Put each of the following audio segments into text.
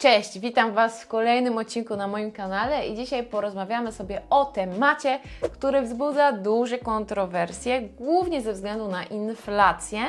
Cześć, witam Was w kolejnym odcinku na moim kanale i dzisiaj porozmawiamy sobie o temacie, który wzbudza duże kontrowersje, głównie ze względu na inflację,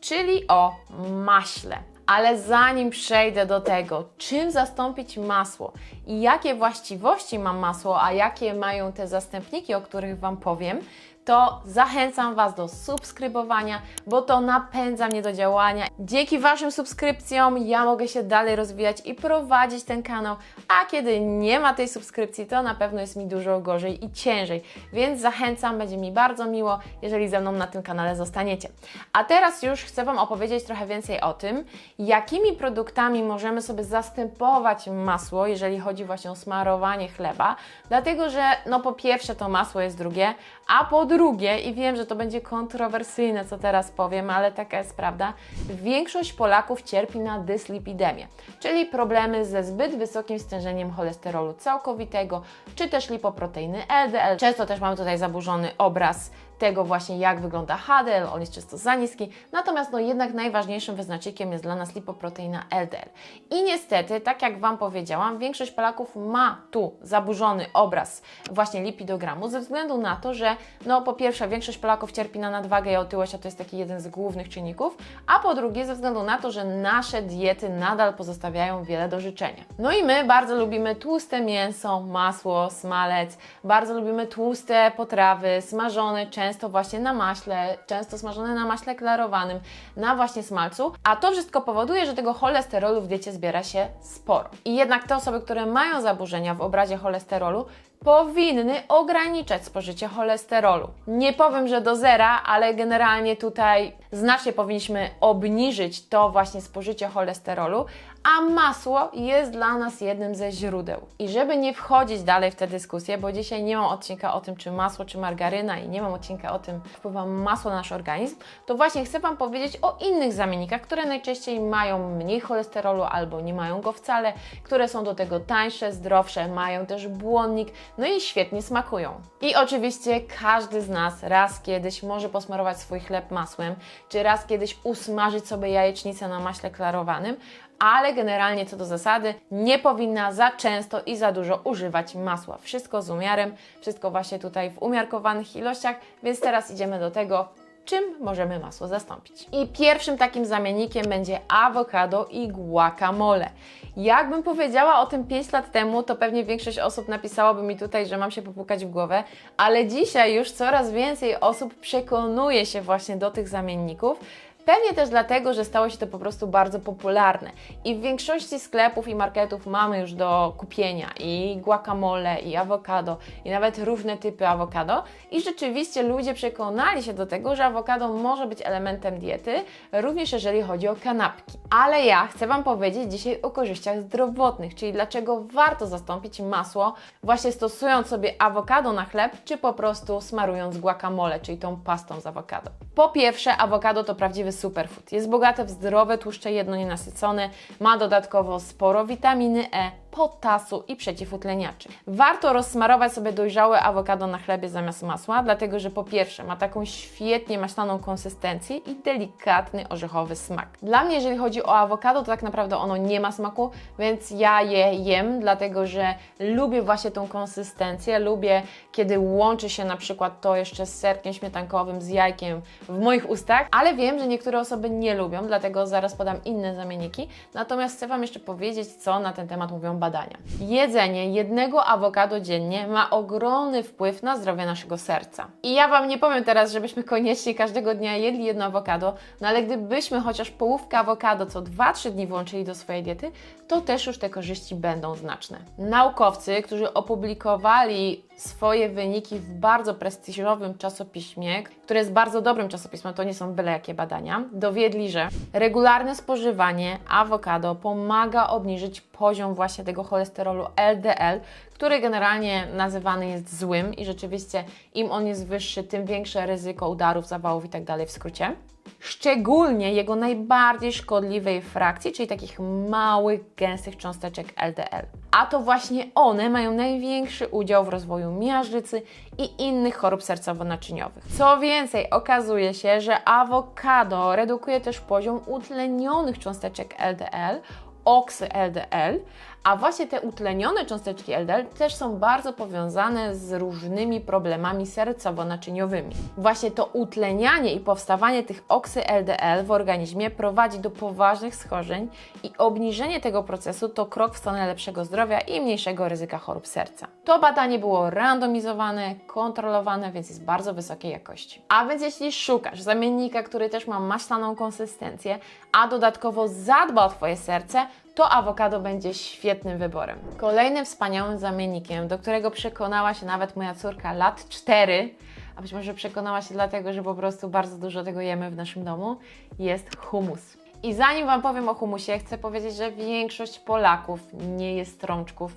czyli o maśle. Ale zanim przejdę do tego, czym zastąpić masło i jakie właściwości ma masło, a jakie mają te zastępniki, o których Wam powiem, to zachęcam Was do subskrybowania, bo to napędza mnie do działania. Dzięki Waszym subskrypcjom ja mogę się dalej rozwijać i prowadzić ten kanał, a kiedy nie ma tej subskrypcji, to na pewno jest mi dużo gorzej i ciężej. Więc zachęcam, będzie mi bardzo miło, jeżeli ze mną na tym kanale zostaniecie. A teraz już chcę Wam opowiedzieć trochę więcej o tym, jakimi produktami możemy sobie zastępować masło, jeżeli chodzi właśnie o smarowanie chleba, dlatego że no po pierwsze to masło jest drugie, a po drugie, i wiem, że to będzie kontrowersyjne, co teraz powiem, ale taka jest prawda, większość Polaków cierpi na dyslipidemię, czyli problemy ze zbyt wysokim stężeniem cholesterolu całkowitego, czy też lipoproteiny LDL. Często też mamy tutaj zaburzony obraz tego właśnie, jak wygląda HDL, on jest często za niski, natomiast no jednak najważniejszym wyznacznikiem jest dla nas lipoproteina LDL. I niestety, tak jak Wam powiedziałam, większość Polaków ma tu zaburzony obraz właśnie lipidogramu ze względu na to, że no po pierwsze większość Polaków cierpi na nadwagę i otyłość, a to jest taki jeden z głównych czynników, a po drugie ze względu na to, że nasze diety nadal pozostawiają wiele do życzenia. No i my bardzo lubimy tłuste mięso, masło, smalec, bardzo lubimy tłuste potrawy, smażone, często właśnie na maśle, często smażone na maśle klarowanym, na właśnie smalcu, a to wszystko powoduje, że tego cholesterolu w diecie zbiera się sporo. I jednak te osoby, które mają zaburzenia w obrazie cholesterolu, powinny ograniczać spożycie cholesterolu. Nie powiem, że do zera, ale generalnie tutaj znacznie powinniśmy obniżyć to właśnie spożycie cholesterolu, a masło jest dla nas jednym ze źródeł. I żeby nie wchodzić dalej w tę dyskusję, bo dzisiaj nie mam odcinka o tym, czy masło, czy margaryna i nie mam odcinka o tym, wpływa masło na nasz organizm, to właśnie chcę Wam powiedzieć o innych zamiennikach, które najczęściej mają mniej cholesterolu albo nie mają go wcale, które są do tego tańsze, zdrowsze, mają też błonnik, no i świetnie smakują. I oczywiście każdy z nas raz kiedyś może posmarować swój chleb masłem, czy raz kiedyś usmażyć sobie jajecznicę na maśle klarowanym, ale generalnie co do zasady nie powinna za często i za dużo używać masła. Wszystko z umiarem, wszystko właśnie tutaj w umiarkowanych ilościach, więc teraz idziemy do tego, czym możemy masło zastąpić. I pierwszym takim zamiennikiem będzie awokado i guacamole. Jakbym powiedziała o tym 5 lat temu, to pewnie większość osób napisałoby mi tutaj, że mam się popukać w głowę, ale dzisiaj już coraz więcej osób przekonuje się właśnie do tych zamienników, Pewnie też dlatego, że stało się to po prostu bardzo popularne i w większości sklepów i marketów mamy już do kupienia i guacamole, i awokado, i nawet różne typy awokado i rzeczywiście ludzie przekonali się do tego, że awokado może być elementem diety, również jeżeli chodzi o kanapki. Ale ja chcę Wam powiedzieć dzisiaj o korzyściach zdrowotnych, czyli dlaczego warto zastąpić masło właśnie stosując sobie awokado na chleb, czy po prostu smarując guacamole, czyli tą pastą z awokado. Po pierwsze, awokado to prawdziwy superfood. Jest bogate w zdrowe tłuszcze jednonienasycone, ma dodatkowo sporo witaminy E, potasu i przeciwutleniaczy. Warto rozsmarować sobie dojrzałe awokado na chlebie zamiast masła, dlatego że po pierwsze ma taką świetnie maślaną konsystencję i delikatny orzechowy smak. Dla mnie, jeżeli chodzi o awokado, to tak naprawdę ono nie ma smaku, więc ja je jem, dlatego że lubię właśnie tą konsystencję, lubię kiedy łączy się na przykład to jeszcze z serkiem śmietankowym, z jajkiem w moich ustach, ale wiem, że niektóre osoby nie lubią, dlatego zaraz podam inne zamienniki. Natomiast chcę Wam jeszcze powiedzieć, co na ten temat mówią badania. Jedzenie jednego awokado dziennie ma ogromny wpływ na zdrowie naszego serca. I ja Wam nie powiem teraz, żebyśmy koniecznie każdego dnia jedli jedno awokado, no ale gdybyśmy chociaż połówkę awokado co 2-3 dni włączyli do swojej diety, to też już te korzyści będą znaczne. Naukowcy, którzy opublikowali swoje wyniki w bardzo prestiżowym czasopiśmie, które jest bardzo dobrym czasopismem, to nie są byle jakie badania, dowiedli, że regularne spożywanie awokado pomaga obniżyć poziom właśnie tego cholesterolu LDL, który generalnie nazywany jest złym i rzeczywiście im on jest wyższy, tym większe ryzyko udarów, zawałów itd. w skrócie szczególnie jego najbardziej szkodliwej frakcji, czyli takich małych, gęstych cząsteczek LDL. A to właśnie one mają największy udział w rozwoju miażdżycy i innych chorób sercowo-naczyniowych. Co więcej, okazuje się, że awokado redukuje też poziom utlenionych cząsteczek LDL oksy LDL, a właśnie te utlenione cząsteczki LDL też są bardzo powiązane z różnymi problemami sercowo-naczyniowymi. Właśnie to utlenianie i powstawanie tych oksy LDL w organizmie prowadzi do poważnych schorzeń i obniżenie tego procesu to krok w stronę lepszego zdrowia i mniejszego ryzyka chorób serca. To badanie było randomizowane, kontrolowane, więc jest bardzo wysokiej jakości. A więc jeśli szukasz zamiennika, który też ma maślaną konsystencję, a dodatkowo zadba o Twoje serce, to awokado będzie świetnym wyborem. Kolejnym wspaniałym zamiennikiem, do którego przekonała się nawet moja córka lat 4, a być może przekonała się dlatego, że po prostu bardzo dużo tego jemy w naszym domu, jest humus. I zanim Wam powiem o humusie, chcę powiedzieć, że większość Polaków nie jest strączków.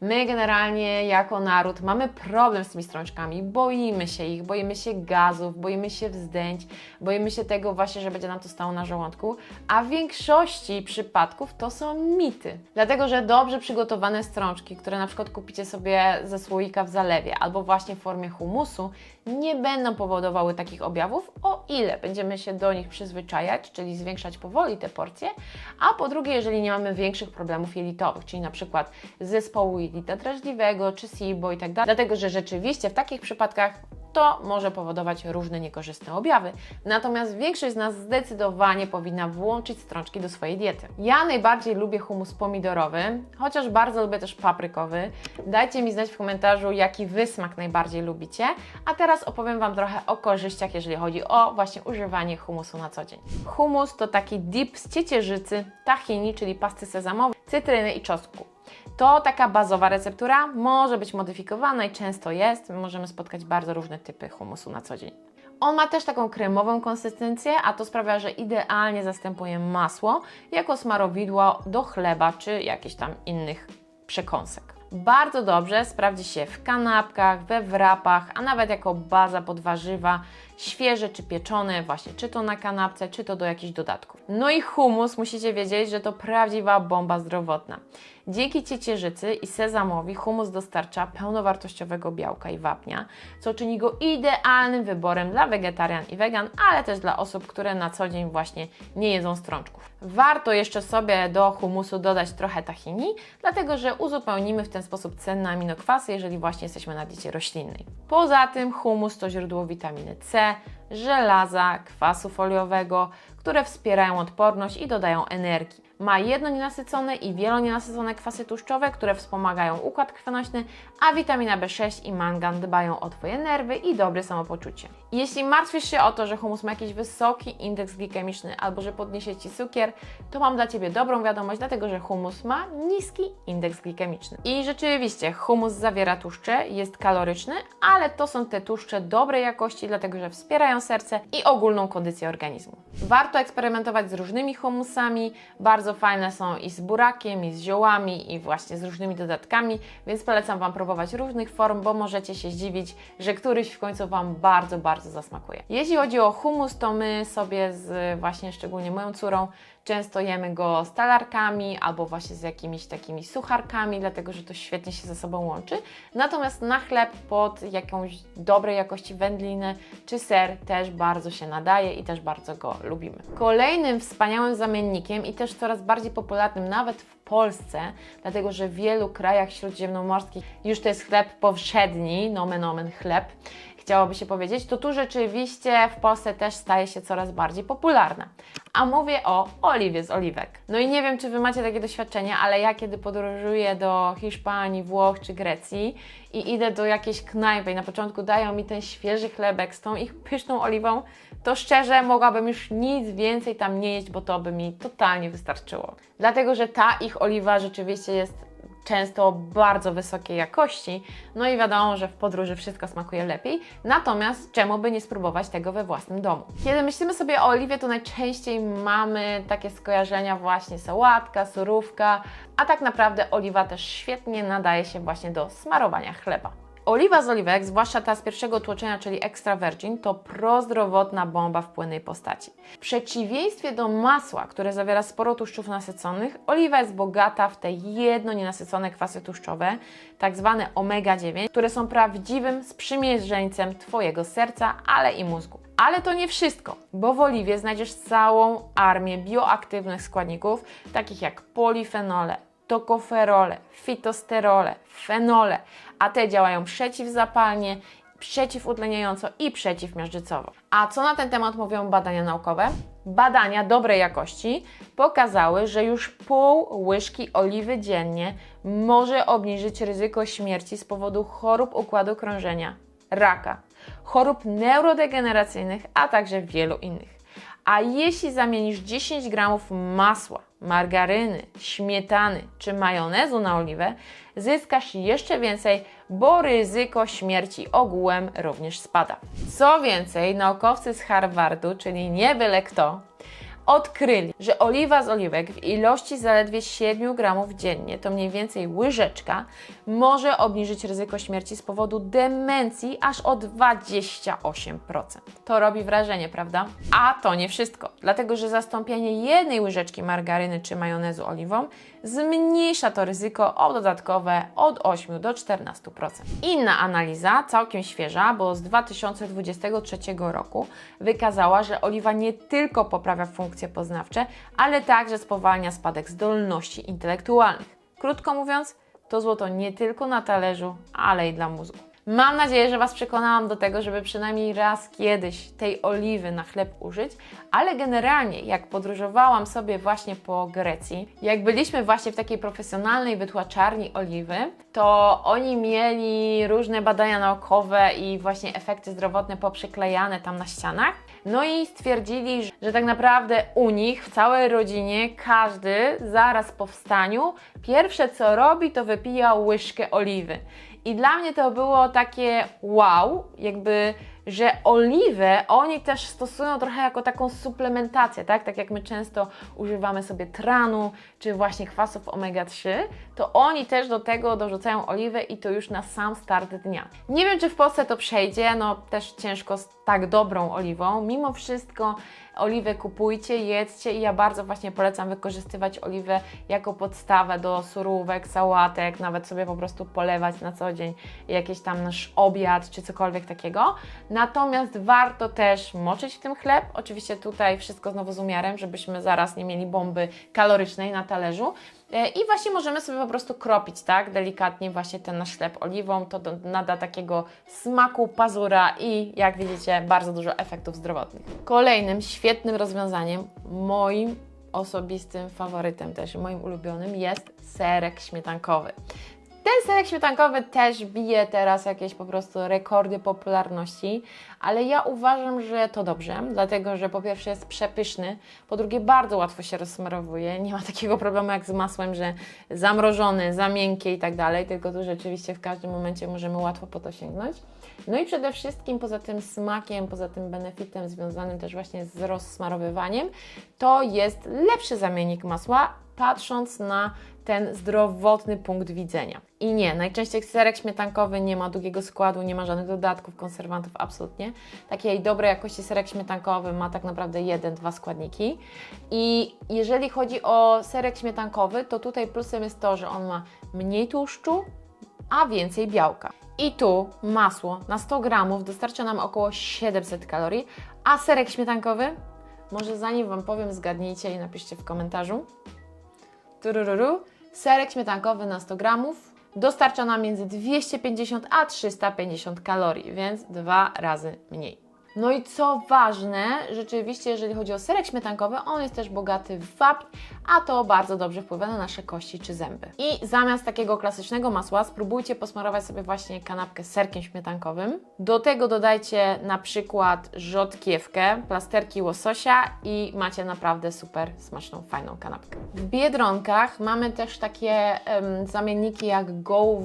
My generalnie jako naród mamy problem z tymi strączkami, boimy się ich, boimy się gazów, boimy się wzdęć, boimy się tego właśnie, że będzie nam to stało na żołądku, a w większości przypadków to są mity. Dlatego, że dobrze przygotowane strączki, które na przykład kupicie sobie ze słoika w zalewie albo właśnie w formie humusu, nie będą powodowały takich objawów, o ile będziemy się do nich przyzwyczajać, czyli zwiększać powoli te porcje, a po drugie, jeżeli nie mamy większych problemów jelitowych, czyli na przykład zespołu jelita drażliwego, czy SIBO i tak dalej, dlatego, że rzeczywiście w takich przypadkach to może powodować różne niekorzystne objawy. Natomiast większość z nas zdecydowanie powinna włączyć strączki do swojej diety. Ja najbardziej lubię humus pomidorowy, chociaż bardzo lubię też paprykowy. Dajcie mi znać w komentarzu, jaki Wy smak najbardziej lubicie. A teraz opowiem Wam trochę o korzyściach, jeżeli chodzi o właśnie używanie humusu na co dzień. Humus to taki dip z ciecierzycy, tahini, czyli pasty sezamowej, cytryny i czosnku. To taka bazowa receptura, może być modyfikowana i często jest. Możemy spotkać bardzo różne typy humusu na co dzień. On ma też taką kremową konsystencję, a to sprawia, że idealnie zastępuje masło jako smarowidło do chleba czy jakichś tam innych przekąsek. Bardzo dobrze sprawdzi się w kanapkach, we wrapach, a nawet jako baza pod warzywa, świeże czy pieczone, właśnie czy to na kanapce, czy to do jakichś dodatków. No i humus, musicie wiedzieć, że to prawdziwa bomba zdrowotna. Dzięki ciecierzycy i sezamowi humus dostarcza pełnowartościowego białka i wapnia, co czyni go idealnym wyborem dla wegetarian i wegan, ale też dla osób, które na co dzień właśnie nie jedzą strączków. Warto jeszcze sobie do humusu dodać trochę tahini, dlatego że uzupełnimy w ten sposób cenne aminokwasy, jeżeli właśnie jesteśmy na diecie roślinnej. Poza tym humus to źródło witaminy C, żelaza, kwasu foliowego, które wspierają odporność i dodają energii. Ma jednonienasycone i wielonienasycone kwasy tłuszczowe, które wspomagają układ krwionośny, a witamina B6 i mangan dbają o Twoje nerwy i dobre samopoczucie. Jeśli martwisz się o to, że humus ma jakiś wysoki indeks glikemiczny albo że podniesie Ci cukier, to mam dla Ciebie dobrą wiadomość, dlatego że humus ma niski indeks glikemiczny. I rzeczywiście humus zawiera tłuszcze, jest kaloryczny, ale to są te tłuszcze dobrej jakości, dlatego że wspierają serce i ogólną kondycję organizmu. Warto eksperymentować z różnymi humusami, bardzo fajne są i z burakiem, i z ziołami, i właśnie z różnymi dodatkami, więc polecam Wam próbować różnych form, bo możecie się zdziwić, że któryś w końcu Wam bardzo, bardzo zasmakuje. Jeśli chodzi o humus, to my sobie z właśnie szczególnie moją córą Często jemy go z talarkami albo właśnie z jakimiś takimi sucharkami, dlatego że to świetnie się ze sobą łączy. Natomiast na chleb pod jakąś dobrej jakości wędlinę czy ser też bardzo się nadaje i też bardzo go lubimy. Kolejnym wspaniałym zamiennikiem i też coraz bardziej popularnym nawet w Polsce, dlatego że w wielu krajach śródziemnomorskich już to jest chleb powszedni, nomen omen chleb, chciałoby się powiedzieć, to tu rzeczywiście w Polsce też staje się coraz bardziej popularna. A mówię o oliwie z oliwek. No i nie wiem, czy Wy macie takie doświadczenia, ale ja kiedy podróżuję do Hiszpanii, Włoch czy Grecji i idę do jakiejś knajpy i na początku dają mi ten świeży chlebek z tą ich pyszną oliwą, to szczerze mogłabym już nic więcej tam nie jeść, bo to by mi totalnie wystarczyło. Dlatego, że ta ich oliwa rzeczywiście jest często bardzo wysokiej jakości, no i wiadomo, że w podróży wszystko smakuje lepiej, natomiast czemu by nie spróbować tego we własnym domu? Kiedy myślimy sobie o oliwie, to najczęściej mamy takie skojarzenia właśnie sałatka, surówka, a tak naprawdę oliwa też świetnie nadaje się właśnie do smarowania chleba. Oliwa z oliwek, zwłaszcza ta z pierwszego tłoczenia, czyli extra virgin, to prozdrowotna bomba w płynnej postaci. W przeciwieństwie do masła, które zawiera sporo tłuszczów nasyconych, oliwa jest bogata w te jedno nienasycone kwasy tłuszczowe, tak zwane omega-9, które są prawdziwym sprzymierzeńcem Twojego serca, ale i mózgu. Ale to nie wszystko, bo w oliwie znajdziesz całą armię bioaktywnych składników, takich jak polifenole, tokoferole, fitosterole, fenole, a te działają przeciwzapalnie, przeciwutleniająco i przeciwmiażdżycowo. A co na ten temat mówią badania naukowe? Badania dobrej jakości pokazały, że już pół łyżki oliwy dziennie może obniżyć ryzyko śmierci z powodu chorób układu krążenia, raka, chorób neurodegeneracyjnych, a także wielu innych. A jeśli zamienisz 10 gramów masła, margaryny, śmietany czy majonezu na oliwę, zyskasz jeszcze więcej, bo ryzyko śmierci ogółem również spada. Co więcej, naukowcy z Harvardu, czyli nie byle kto, odkryli, że oliwa z oliwek w ilości zaledwie 7 gramów dziennie, to mniej więcej łyżeczka, może obniżyć ryzyko śmierci z powodu demencji aż o 28%. To robi wrażenie, prawda? A to nie wszystko, dlatego że zastąpienie jednej łyżeczki margaryny czy majonezu oliwą zmniejsza to ryzyko o dodatkowe od 8 do 14%. Inna analiza, całkiem świeża, bo z 2023 roku, wykazała, że oliwa nie tylko poprawia funkcje poznawcze, ale także spowalnia spadek zdolności intelektualnych. Krótko mówiąc, to złoto nie tylko na talerzu, ale i dla mózgu. Mam nadzieję, że Was przekonałam do tego, żeby przynajmniej raz kiedyś tej oliwy na chleb użyć, ale generalnie jak podróżowałam sobie właśnie po Grecji, jak byliśmy właśnie w takiej profesjonalnej wytłaczarni oliwy, to oni mieli różne badania naukowe i właśnie efekty zdrowotne poprzyklejane tam na ścianach. No i stwierdzili, że tak naprawdę u nich w całej rodzinie każdy zaraz po wstaniu pierwsze co robi to wypija łyżkę oliwy. I dla mnie to było takie wow, jakby, że oliwę oni też stosują trochę jako taką suplementację, tak? Tak jak my często używamy sobie tranu, czy właśnie kwasów omega-3, to oni też do tego dorzucają oliwę i to już na sam start dnia. Nie wiem, czy w Polsce to przejdzie, no też ciężko tak dobrą oliwą. Mimo wszystko oliwę kupujcie, jedzcie i ja bardzo właśnie polecam wykorzystywać oliwę jako podstawę do surówek, sałatek, nawet sobie po prostu polewać na co dzień jakiś tam nasz obiad czy cokolwiek takiego. Natomiast warto też moczyć w tym chleb. Oczywiście tutaj wszystko znowu z umiarem, żebyśmy zaraz nie mieli bomby kalorycznej na talerzu. E, I właśnie możemy sobie po prostu kropić, tak, delikatnie właśnie ten nasz chleb oliwą, to nada takiego smaku pazura i jak widzicie bardzo dużo efektów zdrowotnych. Kolejnym świetnym rozwiązaniem, moim osobistym faworytem też, moim ulubionym jest serek śmietankowy. Ten serek śmietankowy też bije teraz jakieś po prostu rekordy popularności, ale ja uważam, że to dobrze, dlatego że po pierwsze jest przepyszny, po drugie bardzo łatwo się rozsmarowuje, nie ma takiego problemu jak z masłem, że zamrożony, za miękkie i tak dalej, tylko tu rzeczywiście w każdym momencie możemy łatwo po to sięgnąć. No i przede wszystkim poza tym smakiem, poza tym benefitem związanym też właśnie z rozsmarowywaniem, to jest lepszy zamiennik masła, patrząc na ten zdrowotny punkt widzenia. I nie, najczęściej serek śmietankowy nie ma długiego składu, nie ma żadnych dodatków, konserwantów, absolutnie. Takiej dobrej jakości serek śmietankowy ma tak naprawdę jeden, dwa składniki. I jeżeli chodzi o serek śmietankowy, to tutaj plusem jest to, że on ma mniej tłuszczu, a więcej białka. I tu masło na 100 gramów dostarcza nam około 700 kalorii, a serek śmietankowy, może zanim Wam powiem, zgadnijcie i napiszcie w komentarzu. Turururu. Serek śmietankowy na 100 gramów dostarcza nam między 250 a 350 kalorii, więc dwa razy mniej. No i co ważne, rzeczywiście, jeżeli chodzi o serek śmietankowy, on jest też bogaty w wapń, a to bardzo dobrze wpływa na nasze kości czy zęby. I zamiast takiego klasycznego masła, spróbujcie posmarować sobie właśnie kanapkę serkiem śmietankowym. Do tego dodajcie na przykład rzodkiewkę, plasterki łososia i macie naprawdę super smaczną, fajną kanapkę. W Biedronkach mamy też takie em, zamienniki jak Go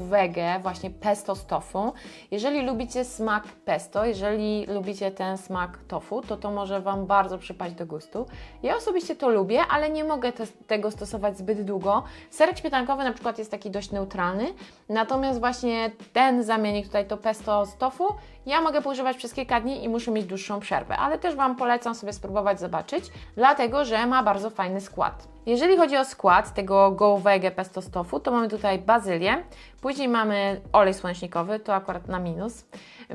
właśnie pesto z tofu. Jeżeli lubicie smak pesto, jeżeli lubicie ten smak tofu, to to może Wam bardzo przypaść do gustu. Ja osobiście to lubię, ale nie mogę te, tego stosować zbyt długo. Serek śmietankowy na przykład jest taki dość neutralny, natomiast właśnie ten zamiennik tutaj to pesto z tofu Ja mogę używać przez kilka dni i muszę mieć dłuższą przerwę, ale też Wam polecam sobie spróbować zobaczyć, dlatego że ma bardzo fajny skład. Jeżeli chodzi o skład tego Go Vege Pesto Stofu, to mamy tutaj bazylię, później mamy olej słonecznikowy, to akurat na minus.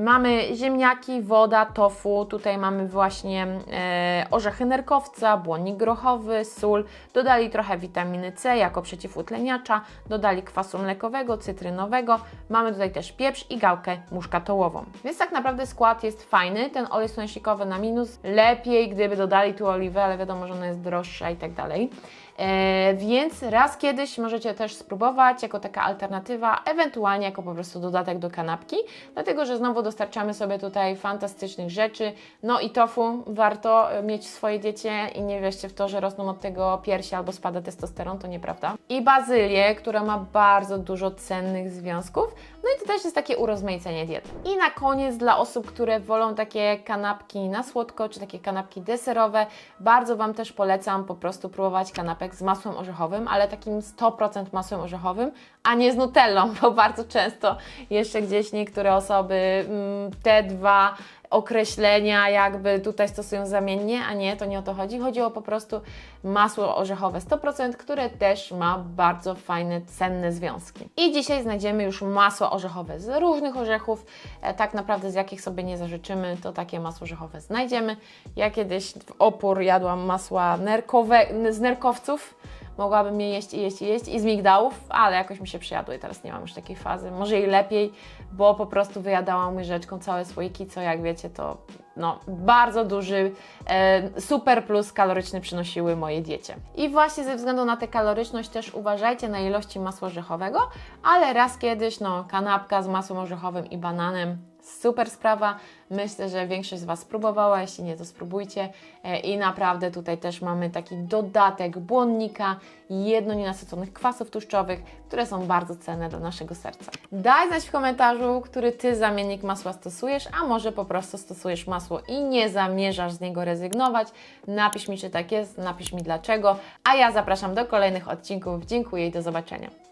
Mamy ziemniaki, woda, tofu, tutaj mamy właśnie e, orzechy nerkowca, błonnik grochowy, sól, dodali trochę witaminy C jako przeciwutleniacza, dodali kwasu mlekowego, cytrynowego, mamy tutaj też pieprz i gałkę muszkatołową. Więc tak naprawdę skład jest fajny, ten olej słonecznikowy na minus, lepiej gdyby dodali tu oliwę, ale wiadomo, że ona jest droższa i tak dalej. E, więc raz kiedyś możecie też spróbować jako taka alternatywa, ewentualnie jako po prostu dodatek do kanapki, dlatego że znowu dostarczamy sobie tutaj fantastycznych rzeczy. No i tofu warto mieć w swojej diecie i nie wierzcie w to, że rosną od tego piersi albo spada testosteron, to nieprawda. I bazylię, która ma bardzo dużo cennych związków. No i to też jest takie urozmaicenie diety. I na koniec dla osób, które wolą takie kanapki na słodko, czy takie kanapki deserowe, bardzo Wam też polecam po prostu próbować kanapek z masłem orzechowym, ale takim 100% masłem orzechowym, a nie z nutellą, bo bardzo często jeszcze gdzieś niektóre osoby mm, te dwa określenia jakby tutaj stosują zamiennie, a nie, to nie o to chodzi. Chodzi o po prostu masło orzechowe 100%, które też ma bardzo fajne, cenne związki. I dzisiaj znajdziemy już masło orzechowe z różnych orzechów, e, tak naprawdę z jakich sobie nie zażyczymy, to takie masło orzechowe znajdziemy. Ja kiedyś w opór jadłam masła nerkowe, z nerkowców, mogłabym je jeść i jeść i jeść i z migdałów, ale jakoś mi się przyjadło i teraz nie mam już takiej fazy. Może i lepiej, bo po prostu wyjadałam łyżeczką całe słoiki, co jak wiecie to no, bardzo duży e, super plus kaloryczny przynosiły mojej diecie. I właśnie ze względu na tę kaloryczność też uważajcie na ilości masła orzechowego, ale raz kiedyś no kanapka z masłem orzechowym i bananem super sprawa. Myślę, że większość z Was spróbowała, jeśli nie, to spróbujcie. E, I naprawdę tutaj też mamy taki dodatek błonnika jedno nienasyconych kwasów tłuszczowych, które są bardzo cenne dla naszego serca. Daj znać w komentarzu, który Ty zamiennik masła stosujesz, a może po prostu stosujesz masło i nie zamierzasz z niego rezygnować. Napisz mi, czy tak jest, napisz mi dlaczego, a ja zapraszam do kolejnych odcinków. Dziękuję i do zobaczenia.